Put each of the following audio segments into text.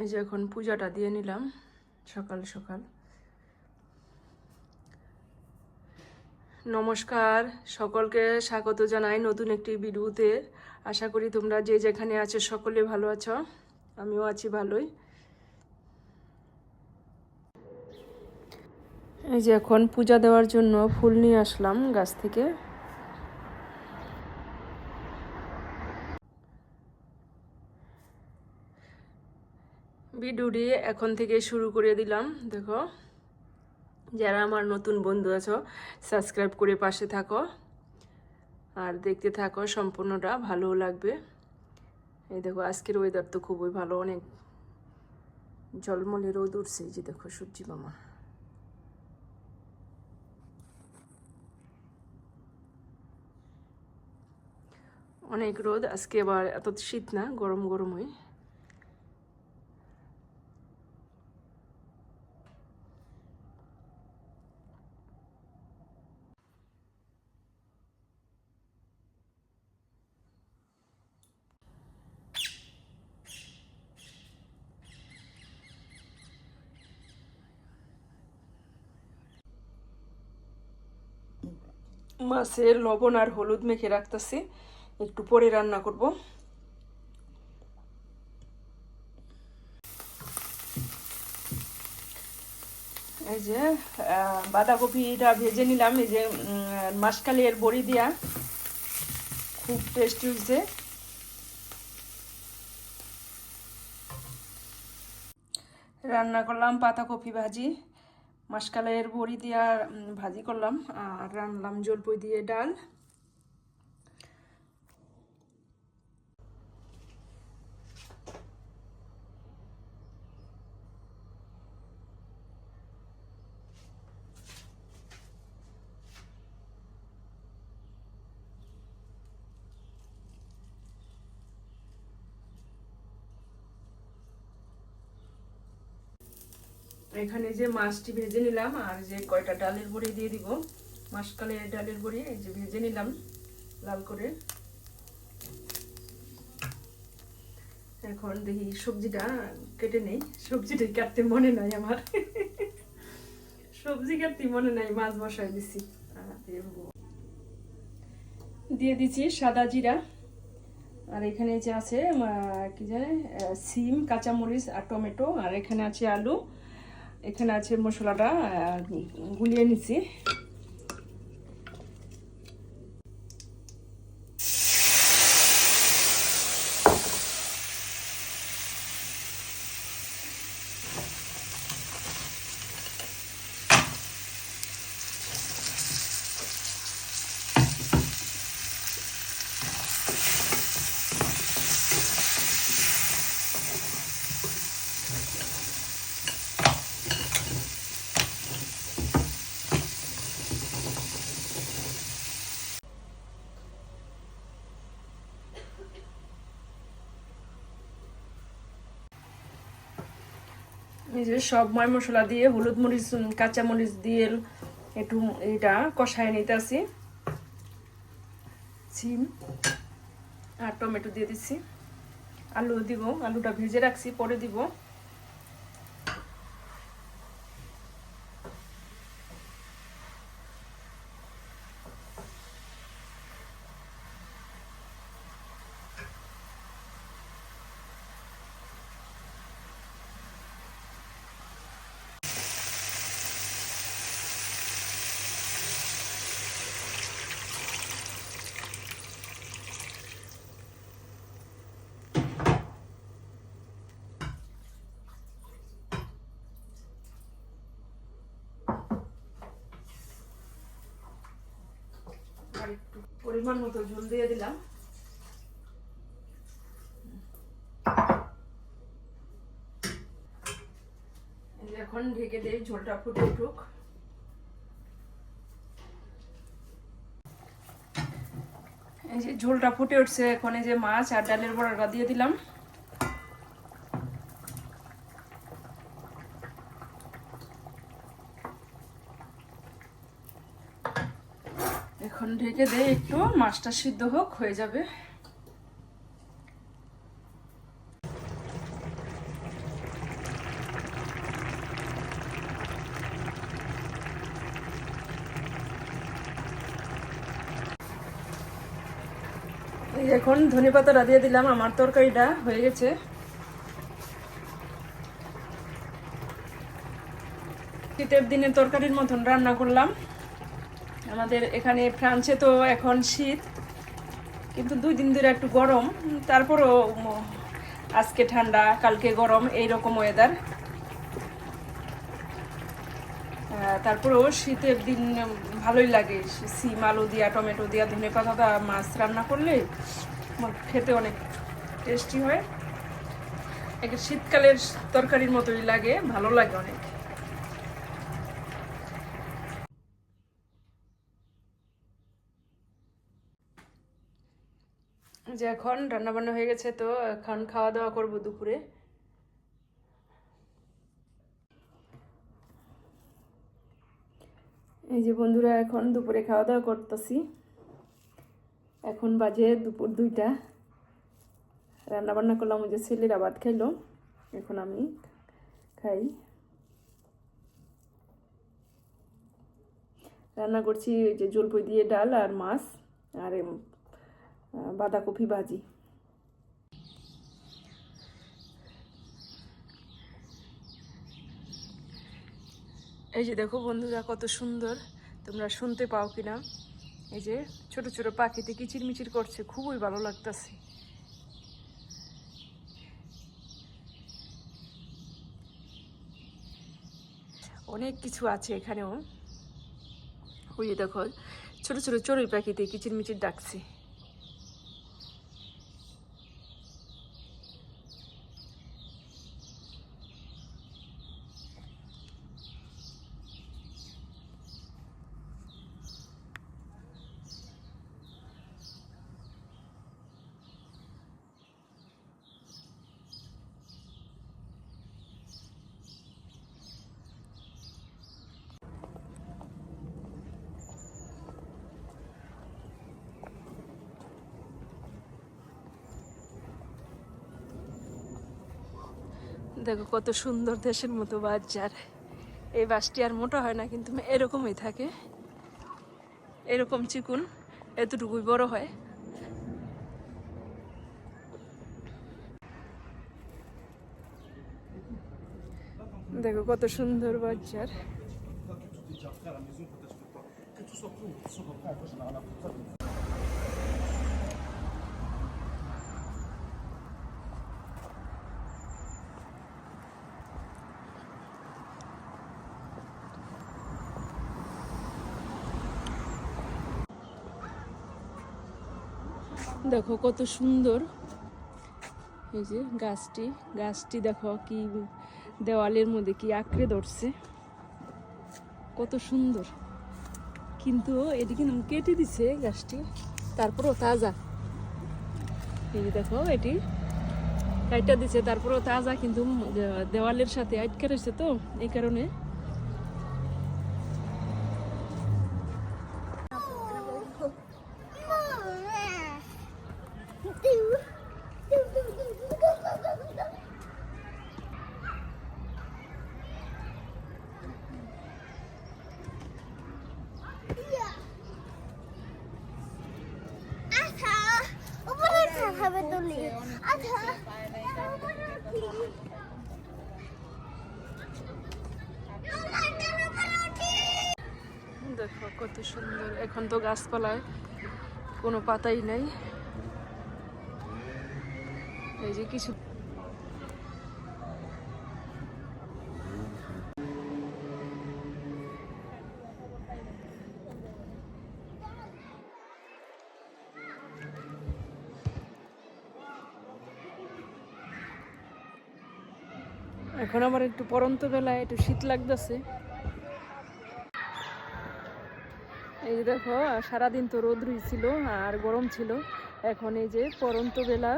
এই যে এখন পূজাটা দিয়ে নিলাম, সকাল সকাল। নমস্কার, সকলকে স্বাগত জানাই নতুন একটি ভিডিওতে। আশা করি তোমরা যে যেখানে আছো সকলে ভালো আছো, আমিও আছি ভালোই। এই যে এখন পূজা দেওয়ার জন্য ফুল নিয়ে আসলাম গাছ থেকে। ভিডিওটি এখন থেকে শুরু করে দিলাম। দেখো, যারা আমার নতুন বন্ধু আছো, সাবস্ক্রাইব করে পাশে থাকো। আর দেখতে থাকো, সম্পূর্ণটা ভালোও লাগবে। এই দেখো, আজকের ওয়েদার তো খুবই ভালো, অনেক জলমলে রোদ উঠছে। যে দেখো, সূর্যি মামা। অনেক রোদ, আজকে আবার এত শীত না, গরম গরমই। মাছের লবণ আর হলুদ মেখে রাখতেছি। একটু পরে রান্না করব। এই যে বাঁধাকপিটা ভেজে নিলাম। এই যে উম, মাসকালের বড়ি দিয়া খুব টেস্টি হয়েছে রান্না করলাম পাতাকপি ভাজি। মাসকালের বড়ি দিয়ে ভাজি করলাম আর রান্নালাম জলপই দিয়ে ডাল। এখানে যে মাছটি ভেজে নিলাম আর যে কয়টা ডালের বড়ি দিয়ে দিব। মাসকালের ডালের বড়ি, এই যে ভেজে নিলাম লাল করে। এখন দেখি সবজিটা কেটে নেই। সবজিটা কাটতে মনে নাই আমার। সবজি কাটতে মনে নাই, মাছ বসাই দিছি। দিয়ে দিচ্ছি সাদা জিরা। আর এখানে যে আছে কি জানে সিম, কাঁচামরিচ আর টমেটো। আর এখানে আছে আলু। এখানে আছে মশলাটা গুলিয়ে নিছি যে সব ময় মশলা দিয়ে, হলুদ মরিচ, কাঁচা মরিচ দিয়ে একটু এটা কষায় নিতে আসি সিম আর টমেটো দিয়ে দিচ্ছি। আলু দিব, আলুটা ভেজে রাখছি, পরে দিব আর একটু পরিমাণ মতো ঝোল দিয়ে দিলাম। এখন ঢেকে দিয়ে ঝোলটা ফুটে উঠুক। এই যে ঝোলটা ফুটে উঠছে, এখন এই যে মাছ আর ডালের বড়াটা দিয়ে দিলাম। এখন ঢেকে দে একটু, মাছটা সিদ্ধ হোক, হয়ে যাবে। এখন ধনে পাতা রাঁধিয়ে দিলাম, আমার তরকারিটা হয়ে গেছে। শীতের দিনে তরকারির মতন রান্না করলাম। আমাদের এখানে ফ্রান্সে তো এখন শীত, কিন্তু দুই দিন ধরে একটু গরম। তারপরও আজকে ঠান্ডা, কালকে গরম এই রকম ওয়েদার তারপরেও শীতের দিন ভালোই লাগে। সিম, আলু দিয়া, টমেটো দিয়া, ধনে পাতা মাছ রান্না করলে খেতে অনেক টেস্টি হয়। এক শীতকালের তরকারির মতোই লাগে, ভালো লাগে অনেক। যে এখন রান্না বান্না হয়ে গেছে, তো এখন খাওয়া দাওয়া করব দুপুরে। এই যে বন্ধুরা, এখন দুপুরে খাওয়া দাওয়া করতেছি। এখন বাজে দুপুর দুইটা। রান্না বান্না করলাম, ওই যে ছেলেরা ভাত খাইলো। এখন আমি খাই। রান্না করছি ওই যে জলপই দিয়ে ডাল আর মাছ, আর বাঁধাকপি ভাজি। এই যে দেখো বন্ধুরা, কত সুন্দর। তোমরা শুনতে পাও কিনা? এই যে ছোট ছোট পাখিতে কিচিরমিচির করছে, খুবই ভালো লাগতেছে। অনেক কিছু আছে এখানেও। ওই দেখো, ছোট ছোট চড়ুই পাখিতে কিচিরমিচির ডাকছে। দেখো কত সুন্দর দেশের মতো বাজার এই বাসটি আর মোটা হয় না, কিন্তু এরকমই থাকে। এরকম চিকুন, এতটুকুই বড় হয়। দেখো কত সুন্দর বাজার দেখো কত সুন্দর। এই যে গাছটি গাছটি দেখো কি দেওয়ালের মধ্যে কি আঁকড়ে ধরছে। কত সুন্দর। কিন্তু এটি কিন্তু কেটে দিছে গাছটি, তারপরও তাজা। এই যে দেখো এটি কাইটা দিছে, তারপরও তাজা, কিন্তু দেওয়ালের সাথে আটকে রয়েছে তো, এই কারণে। দেখো কত সুন্দর। এখন তো গাছপালায় কোনো পাতাই নাই। এই যে কিছু এখন আমার একটু পরন্ত বেলায় একটু শীত লাগতেছে। এই যে দেখো, সারাদিন তো রোদ ছিল আর গরম ছিল। এখন এই যে পরন্ত বেলা,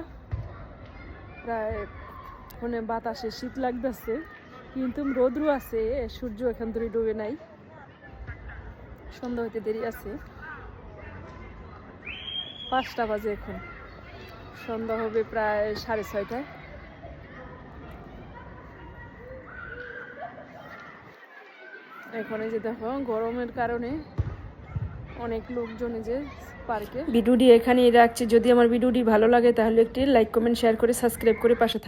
প্রায় মানে বাতাসে শীত লাগতেছে। কিন্তু রোদ্রু আছে, সূর্য এখান ধরে ডুবে নাই। সন্ধ্যা হইতে দেরি আছে। পাঁচটা বাজে এখন। সন্ধ্যা হবে প্রায় সাড়ে ছয়টায়। এখন এই যে দেখো, গরমের কারণে অনেক লোকজন যে পার্কে। ভিডিওটি এখানেই রাখছি। যদি আমার ভিডিওটি ভালো লাগে তাহলে একটি লাইক, কমেন্ট, শেয়ার করে সাবস্ক্রাইব করে পাশে